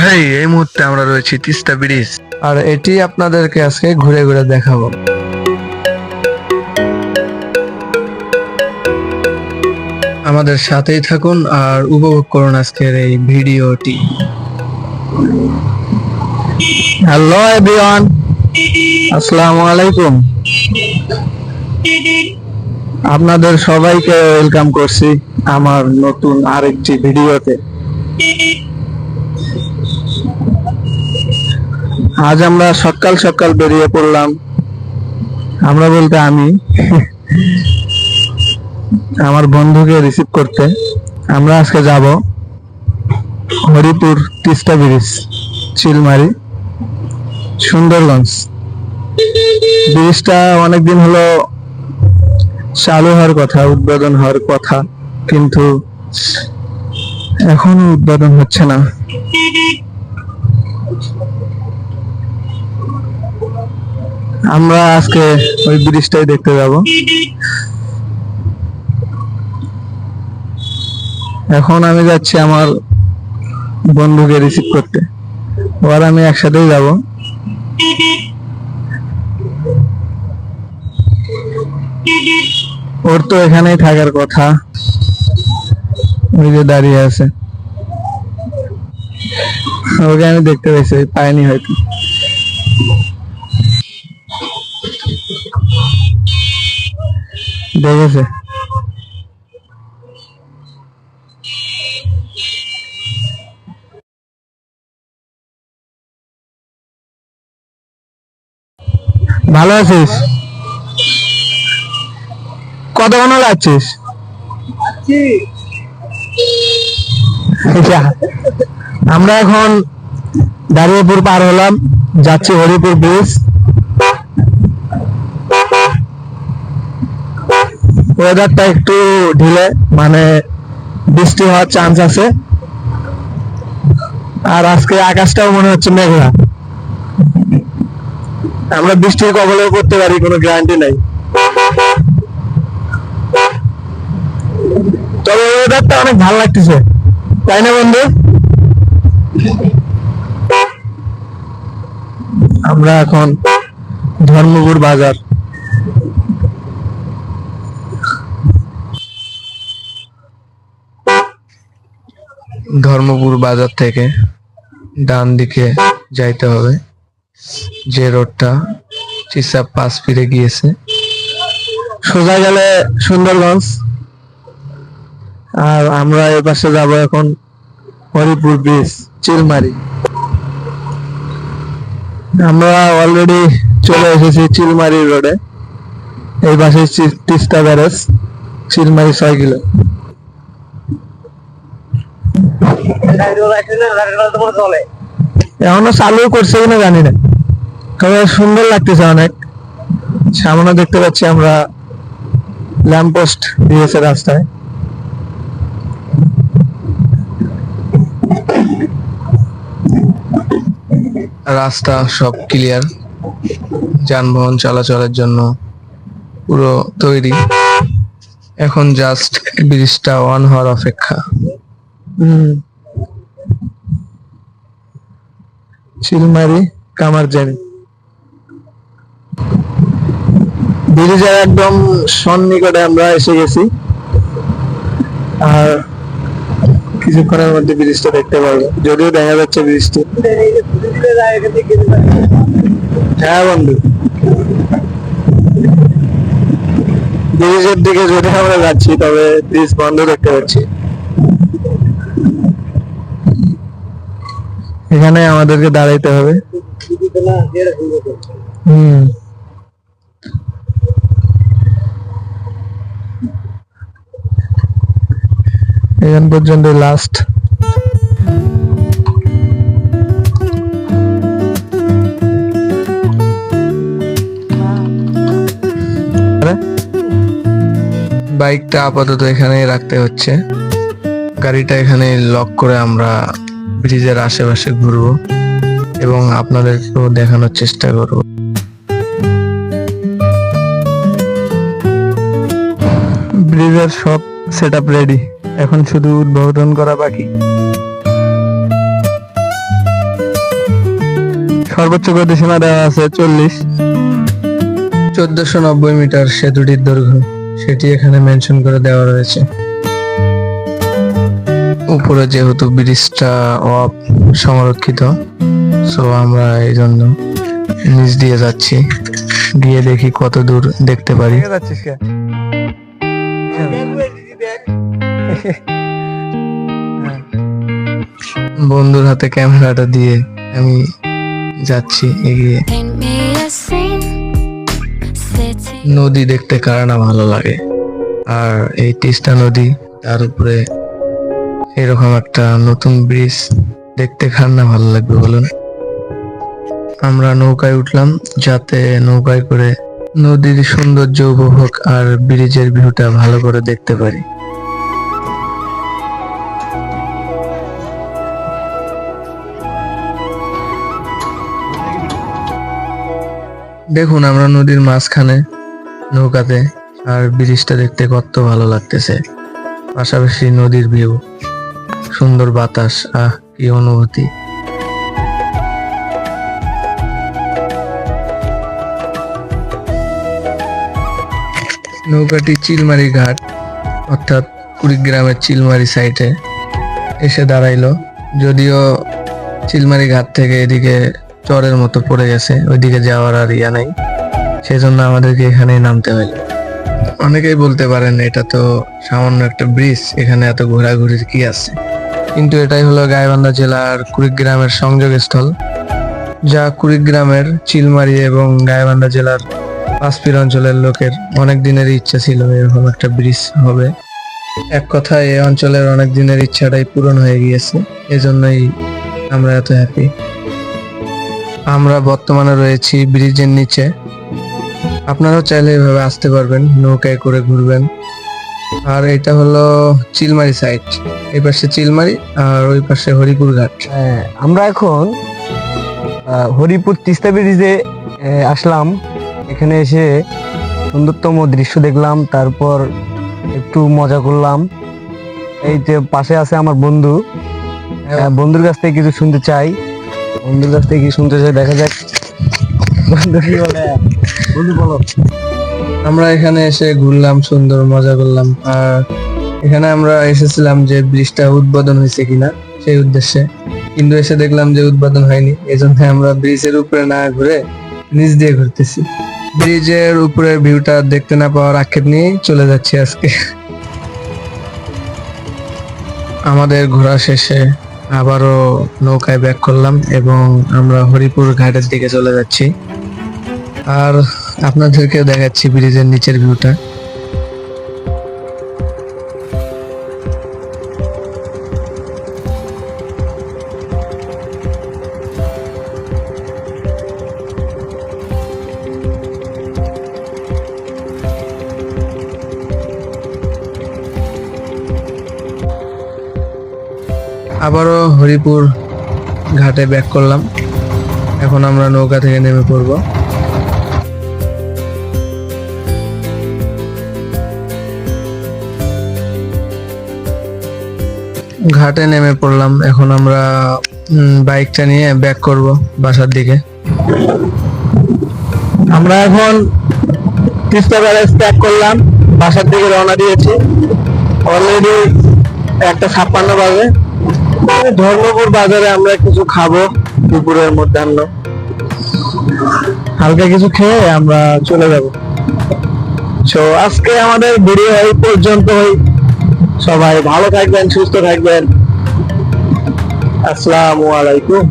হেই, এই মুহূর্তে আমরা রয়েছি তিস্তা ব্রিজ। আর এটি আপনাদেরকে আজকে ঘুরে ঘুরে দেখাবো। আমাদের সাথেই থাকুন আর উপভোগ করুন আজকের এই ভিডিওটি। Hello, everyone. আসসালামু আলাইকুম। আপনাদের সবাইকে ওয়েলকাম করছি আমার নতুন আরেকটি ভিডিওতে। আজ আমরা সকাল সকাল বেরিয়ে পড়লাম। আমরা বলতে আমি। আমার বন্ধুকে রিসিভ করতে। আমরা আজকে যাব হরিপুর তিস্তা ব্রিজ, চিলমারি, সুন্দরগঞ্জ। ব্রিজটা অনেকদিন হলো চালু হওয়ার কথা, উদ্বোধন হওয়ার কথা, কিন্তু এখনও উদ্বোধন হচ্ছে না। আমরা আজকে ওই ব্রিজটাই দেখতে যাব। এখন আমি যাচ্ছি আমার বন্ধুকে রিসিভ করতে। ওর আমি একসাথেই যাব। ওর তো এখানেই থাকার কথা। ওই যে দাঁড়িয়ে আছে। ওকে আমি দেখতে পাইছি, পাইনি হয়তো। ভালো আছিস? কতক্ষণ লাগছিস? যা। আমরা এখন দাঁড়িয়েপুর পার হলাম যাচ্ছি হরিপুর ব্রিজ ওয়েদারটা একটু ঢিলে মানে বৃষ্টি হওয়ার চান্স আছে। আর আজকে আকাশটাও মনে হচ্ছে মেঘলা। আমরা বৃষ্টির কবলেও করতে পারি, কোনো গ্যারান্টি নাই। তবে ওয়েদারটা অনেক ভালো লাগতেছে। তাই না বন্ধু? আমরা এখন ধর্মপুর বাজার। ধর্মপুর বাজার থেকে ডান দিকে যাইতে হবে। যে রোডটা চিসা পাস ফিরে গিয়েছে। সোজা গেলে সুন্দরগঞ্জ। আর আমরা এ পাশে যাব এখন হরিপুর ব্রিজ চিলমারি। আমরা অলরেডি চলে এসেছি চিলমারি রোডে এই পাশে তিস্তা ব্যারেজ চিলমারি ছয় কিলো। এখনও চালু করছে কিনা জানি না। তবে সুন্দর লাগতেছে অনেক। সামনে দেখতে পাচ্ছি আমরা ল্যাম্পপোস্ট দিয়েছে রাস্তায়। রাস্তা সব ক্লিয়ার যানবাহন চলাচলের জন্য পুরো তৈরি। এখন জাস্ট ব্রিজটা অন হওয়ার অপেক্ষা। চিলমারি কামারজানি ব্রিজের একদম সন্নিকটে আমরা এসে গেছি। আর কিছুক্ষণের মধ্যে ব্রিজটা দেখতে পারব যদিও দেখা যাচ্ছে ব্রিজটি। হ্যাঁ বন্ধু। ব্রিজের দিকে যদি আমরা যাচ্ছি, তবে ব্রিজ বন্ধ দেখতে পাচ্ছি। এখানে আমাদেরকে দাঁড়াইতে হবে। হুম। এখান পর্যন্ত লাস্ট বাইকটা আপাতত এখানেই রাখতে হচ্ছে। গাড়িটা এখানে লক করে আমরা ব্রিজের আশেপাশে ঘুরবো এবং আপনাদেরকেও দেখানোর চেষ্টা করব। ব্রিজের সব সেট আপ রেডি এখন শুধু উদ্বোধন করা বাকি। সর্বোচ্চ গতি সীমা দেওয়া আছে চল্লিশ। চোদ্দশো নব্বই মিটার সেতুটির দৈর্ঘ্য। সেটি এখানে মেনশন করে দেওয়া রয়েছে। উপরে যেহেতু ব্রিজটা অফ সংরক্ষিত সো আমরা এই জন্য নিচ দিয়ে যাচ্ছি। গিয়ে দেখি কত দূর দেখতে পারি। বন্ধুর হাতে ক্যামেরাটা দিয়ে আমি যাচ্ছি এগিয়ে. নদী দেখতে কার না ভালো লাগে। আর এই তিস্তা নদী তার উপরে এরকম একটা নতুন ব্রিজ দেখতে খান না, ভালো লাগবে বলুন। আমরা নৌকায় উঠলাম, যাতে নৌকায় করে নদীর সৌন্দর্য উপভোগ আর ব্রিজের ভিউটা ভালো করে দেখতে পারি। দেখুন আমরা নদীর মাঝখানে নৌকাতে আর ব্রিজটা দেখতে কত ভালো লাগতেছে। পাশাপাশি নদীর ভিউ। সুন্দর বাতাস, আহ, কি অনুভূতি। নৌকাটি চিলমারি ঘাট, অর্থাৎ কুড়িগ্রামের চিলমারি সাইটে এসে দাঁড়াইলো। যদিও চিলমারি ঘাট থেকে এদিকে চরের মতো পড়ে গেছে, ওইদিকে যাওয়ার আর ইয়া নাই। সেজন্য আমাদেরকে এখানেই নামতে হলো অনেকেই বলতে পারেন, এটা তো সামান্য একটা ব্রিজ, এখানে এত ঘোরাঘুরির কি আছে? কিন্তু এটাই হলো গাইবান্ধা জেলার কুড়িগ্রামের সংযোগস্থল, যা কুড়িগ্রামের চিলমারি এবং গাইবান্ধা জেলার পাঁচপির অঞ্চলের লোকের অনেক দিনের ইচ্ছা ছিল এরকম একটা ব্রিজ হবে। এক কথায় এই অঞ্চলের অনেক দিনের ইচ্ছাটাই পূরণ হয়ে গিয়েছে, এজন্যই আমরা এত হ্যাপি আমরা বর্তমানে রয়েছি ব্রিজের নিচে। আপনারাও চাইলে এভাবে আসতে পারবেন, নৌকায় করে ঘুরবেন। আর এটা হলো চিলমারি সাইড এই পাশে চিলমারি আর ওই পাশে হরিপুর ঘাট। হ্যাঁ, আমরা এখন হরিপুর তিস্তা ব্রিজে আসলাম। এখানে এসে সুন্দরতম দৃশ্য দেখলাম তারপর একটু মজা করলাম। এই যে পাশে আছে আমার বন্ধু। আহ, বন্ধুর কাছ থেকে কিছু শুনতে চাই। বন্ধুর কাছ থেকে কি শুনতে চাই দেখা যাক। বন্ধু কি বলে? বন্ধু বলো। আমরা এখানে এসে ঘুরলাম সুন্দর মজা করলাম। আর এখানে আমরা এসেছিলাম যে ব্রিজটা উদ্বোধন হয়েছে কিনা, সেই উদ্দেশ্যে। কিন্তু এসে দেখলাম যে উদ্বোধন হয়নি এই জন্য আমরা ব্রিজের উপরে না ঘুরে নিচ দিয়ে ঘুরতেছি। ব্রিজের উপরের ভিউটা দেখতে না পাওয়ার আক্ষেপ নিয়ে চলে যাচ্ছি আজকে। আমাদের ঘোরা শেষে আবারও নৌকায় ব্যাক করলাম এবং আমরা হরিপুর ঘাটের দিকে চলে যাচ্ছি। আর আপনাদেরকেও দেখাচ্ছি ব্রিজের নিচের ভিউটা। আবারও হরিপুর ঘাটে ব্যাক করলাম। এখন আমরা নৌকা থেকে নেমে পড়ব। ঘাটে নেমে পড়লাম। এখন আমরা বাইকটা নিয়ে ব্যাক করব বাসার দিকে। আমরা এখন তিস্তা ব্যারেজ ত্যাগ করলাম। বাসার দিকে রওনা দিয়েছি। অলরেডি একটা ছাপ্পান্ন বাজে। ধর্মপুর বাজারে আমরা কিছু খাব, দুপুরের মধ্যাহ্ন হালকা কিছু খেয়ে আমরা চলে যাব। আজকে আমাদের ভিডিও এই পর্যন্ত সবাই ভালো থাকবেন, সুস্থ থাকবেন। আসসালামু আলাইকুম।